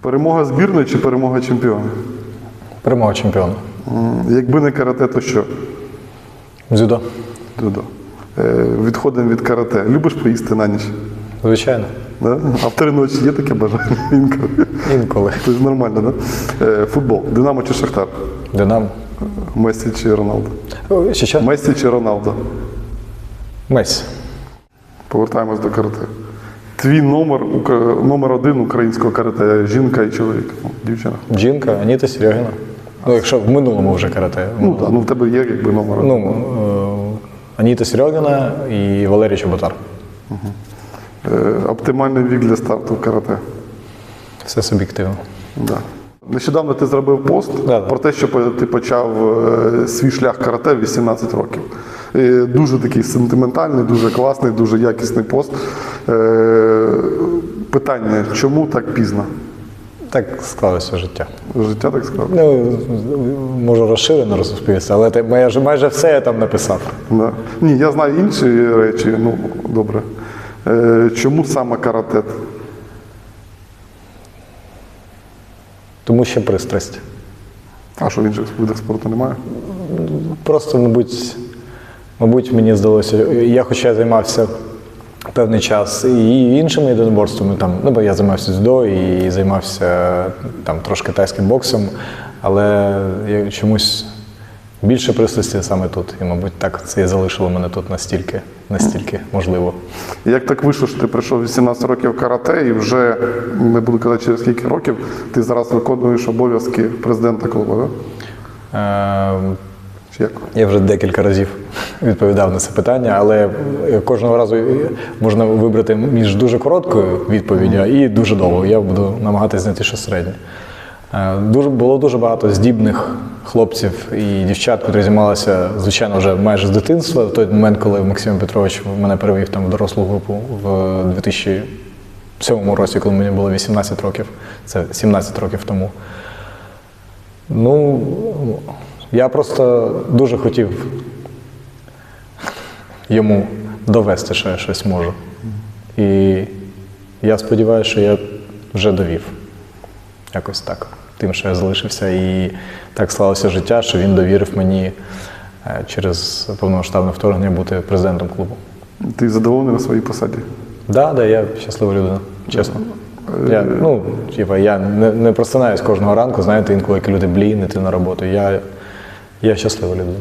Перемога збірної чи перемога чемпіона? Перемога чемпіона. Якби не карате, то що? Дзюдо. Дудо. Е, Відходимо від карате. Любиш поїсти на ніч? Звичайно. Да? А в три ночі є таке бажання інколи. Інколи. Це ж нормально, да? Е, Футбол. Динамо чи Шахтар? Динамо. Месі чи Роналдо? Ще? Месі чи Роналдо? Месі. Повертаємось до карате. Твій номер, номер один українського карате жінка і чоловік. Ну, Дівчина. Жінка, Аніта Серегіна. Ну, якщо в минулому вже карате. Ну так, ну в тебе є якби номер один. Ну, е, Аніта Серегіна і Валерій Чоботар. Е, Оптимальний вік для старту в карате. Все суб'єктивно. Да. Нещодавно ти зробив пост Да, да. про те, що ти почав е, свій шлях карате в 18 років. Е, Дуже такий сентиментальний, дуже класний, дуже якісний пост. Е, Питання, чому так пізно? Так склалося життя. Життя так сказав? Ну, можу розширено розповісти, але те- майже, майже все я там написав. Да. Ні, я знаю інші речі, ну добре. Е, Чому саме карате? Тому що пристрасть. А що в інших видах спорту немає? Просто, мабуть, мабуть, мені здалося, я хоча займався певний час і іншими єдиноборствами, там, ну, бо я займався дзюдо і займався там, трошки тайським боксом, але я чомусь більше пристрасті саме тут. І, мабуть, так це і залишило мене тут настільки, настільки можливо. Як так вийшло, що ти прийшов 18 років карате і вже не буду казати через скільки років, ти зараз виконуєш обов'язки президента клубу, так? Е, Чи як? Я вже декілька разів відповідав на це питання, але кожного разу можна вибрати між дуже короткою відповіддю і дуже довгою. Я буду намагатися знайти щось середнє. Е, Дуже було дуже багато здібних хлопців і дівчат, які займалися, звичайно, вже майже з дитинства. В той момент, коли Максим Петрович мене перевів там в дорослу групу в 2007 році, коли мені було 18 років, це 17 років тому. Ну, я просто дуже хотів йому довести, що я щось можу. І я сподіваюся, що я вже довів. Якось так. Тим, що я залишився. І так склалося життя, що він довірив мені е, через повномасштабне вторгнення бути президентом клубу. Ти задоволений на своїй посаді? Так, да, да, я щаслива людина, чесно. Я, ну, типа, я не, не просинаюсь кожного ранку, знаєте, інколи люди блін, іти на роботу. Я, я щаслива людина.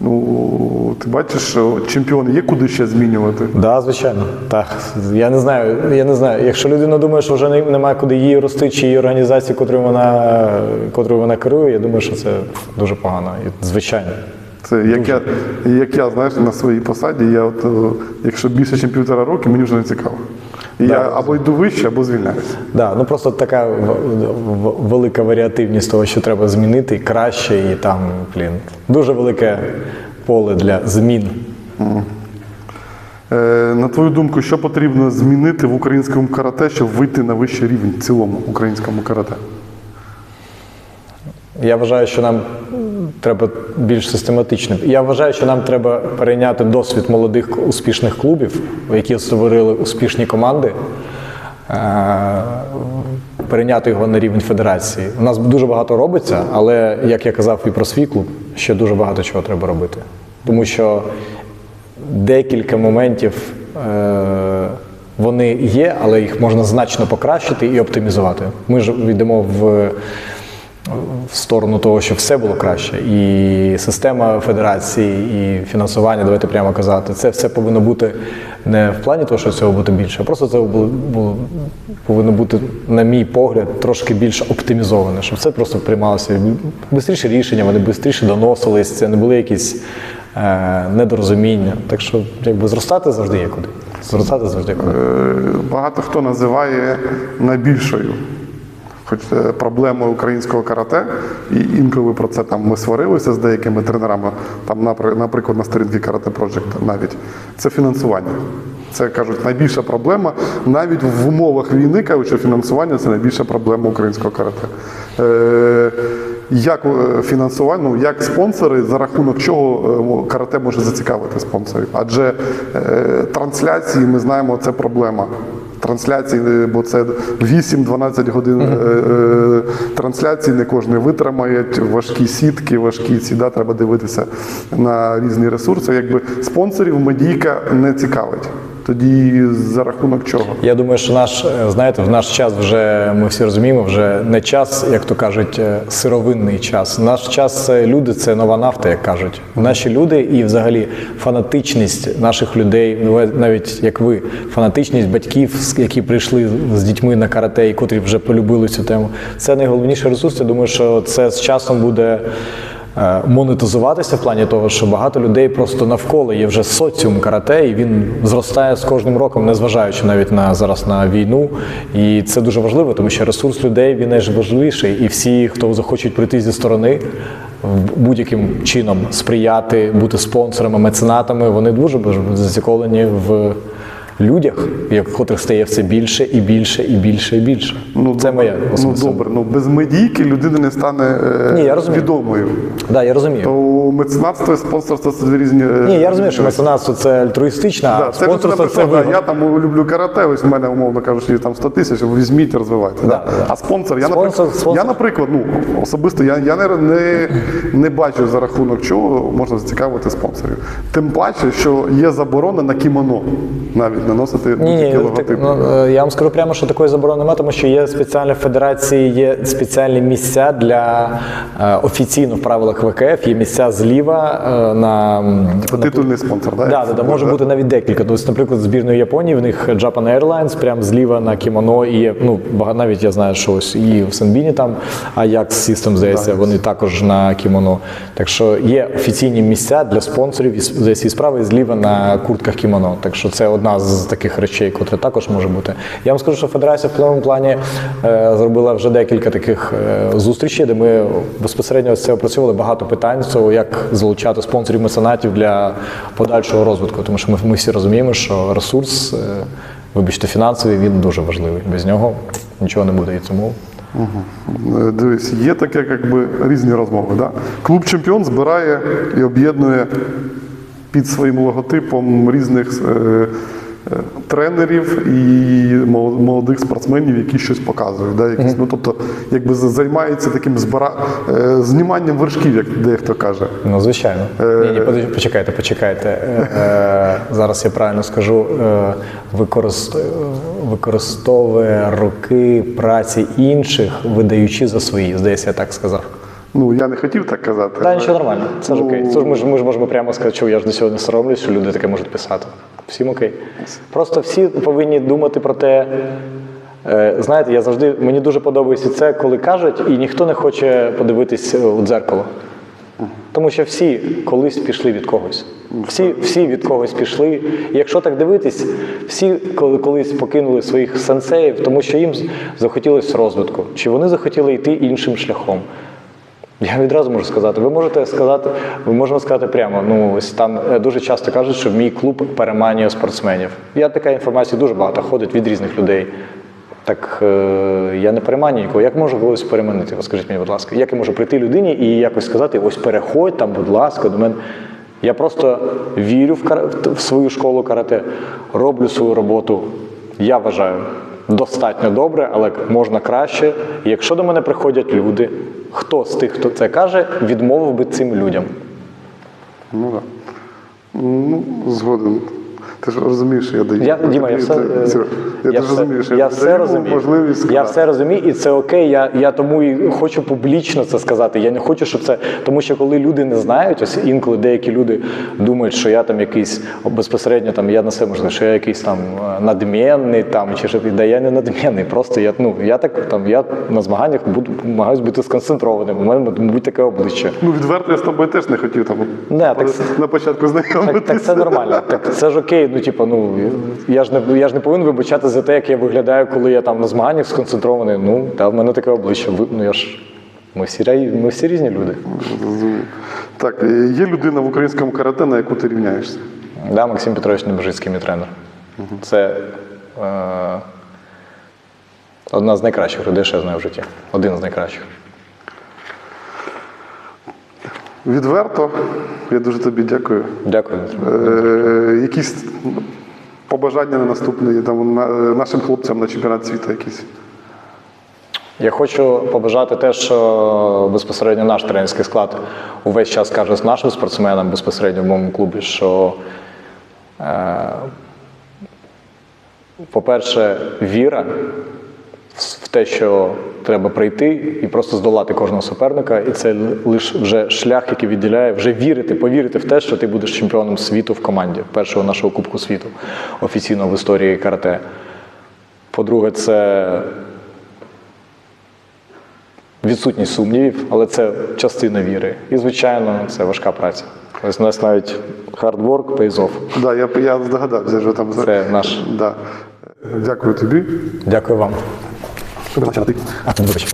Ну, ти бачиш, чемпіон є куди ще змінювати. Так, да, звичайно. Так. Я не знаю, я не знаю. Якщо людина думає, що вже немає куди її рости, чи її організації, котрою вона, котрою вона керує, я думаю, що це дуже погано. І, звичайно. Це як я, як я, знаєш, на своїй посаді, я от, е, якщо більше, ніж півтора роки, мені вже не цікаво. І я або йду вище, або звільняюся. Да, ну просто така велика варіативність того, що треба змінити, і краще, і там, блін, дуже велике поле для змін. Е, на твою думку, що потрібно змінити в українському карате, щоб вийти на вищий рівень в цілому українському карате? Я вважаю, що нам треба більш систематично. Я вважаю, що нам треба перейняти досвід молодих успішних клубів, які створили успішні команди, е, перейняти його на рівень федерації. У нас дуже багато робиться, але як я казав і про свій клуб, ще дуже багато чого треба робити. Тому що декілька моментів е, вони є, але їх можна значно покращити і оптимізувати. Ми ж йдемо в в сторону того, щоб все було краще. І система федерації, і фінансування, давайте прямо казати, це все повинно бути не в плані того, що цього буде більше, а просто це було, було, повинно бути, на мій погляд, трошки більш оптимізоване, щоб це просто приймалося швидше рішення, вони швидше доносились, це не були якісь е, недорозуміння. Так що, якби зростати завжди є куди. Зростати завжди є куди. Е, Багато хто називає найбільшою хоч е, проблемою українського карате, і інколи про це там ми сварилися з деякими тренерами, там, напри- наприклад, на сторінці Карате Project навіть це фінансування. Це кажуть, найбільша проблема навіть в умовах війни кажуть, фінансування це найбільша проблема українського карате. Е, як е, фінансування, ну, як спонсори, за рахунок чого е, карате може зацікавити спонсорів? Адже е, трансляції, ми знаємо, це проблема. Трансляцій, е, бо це 8-12 годин е, трансляцій, не кожен витримають, важкі сітки, важкі ці, да, треба дивитися на різні ресурси. Якби спонсорів медійка не цікавить. Тоді за рахунок чого? Я думаю, що наш, е, знаєте, в наш час вже ми всі розуміємо, вже не час, як то кажуть, е, сировинний час. Наш час це люди, це нова нафта, як кажуть. Наші люди і взагалі фанатичність наших людей, ну, навіть як ви, фанатичність батьків, які прийшли з дітьми на карате і котрі вже полюбили цю тему. Це найголовніший ресурс. Я думаю, що це з часом буде. Е, Монетизуватися в плані того, що багато людей просто навколо є вже соціум карате, і він зростає з кожним роком, незважаючи навіть на зараз на війну. І це дуже важливо, тому що ресурс людей він найважливіший. І всі, хто захочуть прийти зі сторони, будь-яким чином сприяти, бути спонсорами, меценатами, вони дуже зацікавлені в людях, як котрих стає все більше і більше і більше і більше. це моя Ну добре, ну без медійки людина не стане е, Ні, я розумію. відомою. Да, я розумію. То меценатство і спонсорство це різні. е, Ні, я розумію, що меценатство це альтруїстичне, а Да, це людина спонсорство це да, я там люблю карате, ось в мене, умовно кажучи, там 100 тисяч, візьміть, розвивайте. Да, Да, да. А спонсор, я, Спонсор- наприклад, спонсор- я, наприклад, ну, особисто я, я не, не, не бачу за рахунок чого можна зацікавити спонсорів. Тим паче, що є заборона на кімоно навіть наносити Ні, будь-які ні, логотипи. ну, е, я вам скажу прямо, що такої заборони немає, тому що є спеціальні федерації, є спеціальні місця для е, офіційно в правилах ВКФ, є місця зліва е, на, титульний спонсор, да? Да, да, да, може бути навіть декілька. Тобто, наприклад, збірної Японії в них Japan Airlines, прямо зліва на кімоно, і є, ну, навіть я знаю, що ось і в Сенбіні там Ajax System, здається, вони також на кімоно. Так що є офіційні місця для спонсорів і і зліва на куртках кімоно. Так що це одна з таких речей, котра також може бути. Я вам скажу, що федерація в тому плані е, зробила вже декілька таких е, зустрічей, де ми безпосередньо з це опрацьовували багато питань з цього, як залучати спонсорів меценатів для подальшого розвитку. Тому що ми, ми всі розуміємо, що ресурс, е, вибачте, фінансовий, він дуже важливий. Без нього нічого не буде. І тому Е, Дивись, є таке, якби різні розмови. Да? Клуб чемпіон збирає і об'єднує під своїм логотипом різних е, тренерів і мол- молодих спортсменів, які щось показують. Да? Якісь, ну, тобто, якби за- займається таким збира... е, зніманням вершків, як дехто каже. Ну, звичайно. Ні, ні, почекайте, почекайте. Е, е, зараз я правильно скажу. Е, використ- використовує роки праці інших, видаючи за свої. Здається, я так сказав. Ну, я не хотів так казати. Та але- нічого нормально, це ж Ну, окей. Це ж ми ж ми ж можемо прямо сказати, що я ж до сьогодні соромлюсь, що люди таке можуть писати. Всім окей. Просто всі повинні думати про те. е, Знаєте, я завжди мені дуже подобається це, коли кажуть, і ніхто не хоче подивитись у дзеркало. Тому що всі колись пішли від когось. Всі, всі від когось пішли. І якщо так дивитись, всі колись покинули своїх сенсеїв, тому що їм захотілося розвитку, чи вони захотіли йти іншим шляхом. Я відразу можу сказати, ви можете сказати, ви можемо сказати прямо. Ну ось там е, дуже часто кажуть, що мій клуб переманює спортсменів. Я така інформація дуже багато ходить від різних людей. Так е, я не переманюю нікого. Як можу когось переманити? Скажіть мені, будь ласка, як я можу прийти людині і якось сказати, ось переходь там, будь ласка, до мене. Я просто вірю в, кара- в свою школу карате, роблю свою роботу. Я вважаю достатньо добре, але можна краще. І якщо до мене приходять люди, хто з тих, хто це каже, відмовив би цим людям. Ну так. Ну, згоден. Ти ж розумієш, що я даю. Я, Діма, я все, е, я, я ж все, я я все даю розумію. можливість. Я все розумію, і це окей. Я, я тому і хочу публічно це сказати. Я не хочу, щоб це. Тому що коли люди не знають, ось інколи деякі люди думають, що я там якийсь безпосередньо там я на себе можу, що я якийсь там е, надмінний там чи що да я не надмінний. Просто я ну я так там я на змаганнях буду намагаюсь бути сконцентрованим. У мене мабуть таке обличчя. Ну, відверто я з тобою теж не хотів там Не, так- на початку знайомитися. Так, так це нормально. Так це ж окей. Ну, типу, ну я ж не я ж не повинен вибачати за те, як я виглядаю, коли я там на змаганнях сконцентрований. Ну, та в мене таке обличчя. Ви- Ну я ж ми всі ми всі різні люди. Так, е, є людина в українському карате, на яку ти рівняєшся. Да, Максим Петрович Небожицький, мій тренер. Це е, одна з найкращих людей, що я знаю в житті. Один з найкращих. Відверто, я дуже тобі дякую. Дякую. Е, якісь Побажання на наступний там, нашим хлопцям на чемпіонат світу якийсь. Я хочу побажати те, що безпосередньо наш тренерський склад увесь час каже з нашим спортсменам безпосередньо в моєму клубі, що, е, по-перше, віра в те, що треба прийти і просто здолати кожного суперника. І це лише вже шлях, який відділяє, вже вірити, повірити в те, що ти будеш чемпіоном світу в команді, першого нашого Кубку світу офіційно в історії карате. По-друге, це відсутність сумнівів, але це частина віри. І, звичайно, це важка праця. Ось у нас навіть hard work pays. Да, я, я здогадався, що там Це наш. Да. Дякую тобі. Дякую вам. Що ви почати? А, ну, вибач.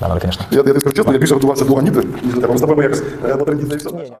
Да, надо, звісно. Я, я тобі скажу чесно, я більше готувався до Аніти. Ми з тобою якось е, на і все.